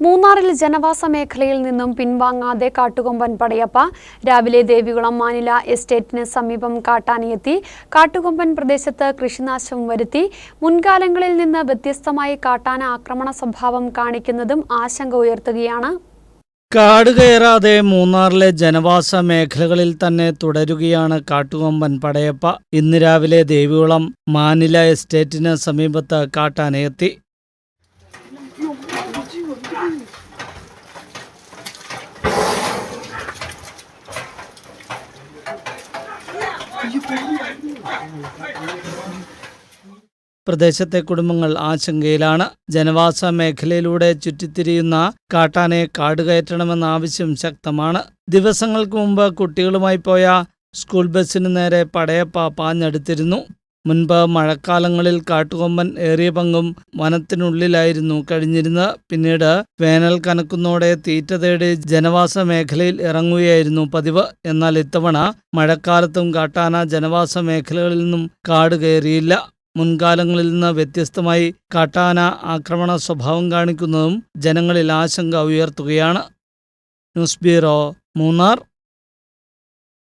മൂന്നാറിൽ ജനവാസ മേഖലയിൽ നിന്നും പിൻവാങ്ങാതെ കാട്ടുകൊമ്പൻ പടയപ്പ. രാവിലെ ദേവികുളം മാനില എസ്റ്റേറ്റിന് സമീപം കാട്ടാനയെത്തി. കാട്ടുകൊമ്പൻ പ്രദേശത്ത് കൃഷിനാശം വരുത്തി. മുൻകാലങ്ങളിൽ നിന്ന് വ്യത്യസ്തമായി കാട്ടാന ആക്രമണ സ്വഭാവം കാണിക്കുന്നതും ആശങ്ക ഉയർത്തുകയാണ്. കാട് കയറാതെ മൂന്നാറിലെ ജനവാസ മേഖലകളിൽ തന്നെ തുടരുകയാണ് കാട്ടുകൊമ്പൻ പടയപ്പ. ഇന്ന് രാവിലെ ദേവികുളം മാനില എസ്റ്റേറ്റിന് സമീപത്ത് കാട്ടാനയെത്തി. പ്രദേശത്തെ കുടുംബങ്ങൾ ആശങ്കയിലാണ്. ജനവാസ മേഖലയിലൂടെ ചുറ്റിത്തിരിയുന്ന കാട്ടാനെ കാടുകയറ്റണമെന്ന ആവശ്യം ശക്തമാണ്. ദിവസങ്ങൾക്ക് മുമ്പ് കുട്ടികളുമായി പോയ സ്കൂൾ ബസ്സിന് നേരെ പടയപ്പ പാഞ്ഞെടുത്തിരുന്നു. മുൻപ് മഴക്കാലങ്ങളിൽ കാട്ടുകൊമ്പൻ ഏറിയ പങ്കും വനത്തിനുള്ളിലായിരുന്നു. കഴിഞ്ഞിരുന്ന പിന്നീട് വേനൽ കനക്കുന്നതോടെ തീറ്റ തേടി ജനവാസ മേഖലയിൽ ഇറങ്ങുകയായിരുന്നു പതിവ്. എന്നാൽ ഇത്തവണ മഴക്കാലത്തും കാട്ടാന ജനവാസ മേഖലകളിൽ നിന്നും കാട് കയറിയില്ല. മുൻകാലങ്ങളിൽ നിന്ന് വ്യത്യസ്തമായി കാട്ടാന ആക്രമണ സ്വഭാവം കാണിക്കുന്നതും ജനങ്ങളിൽ ആശങ്ക ഉയർത്തുകയാണ്. News bureau Munnar.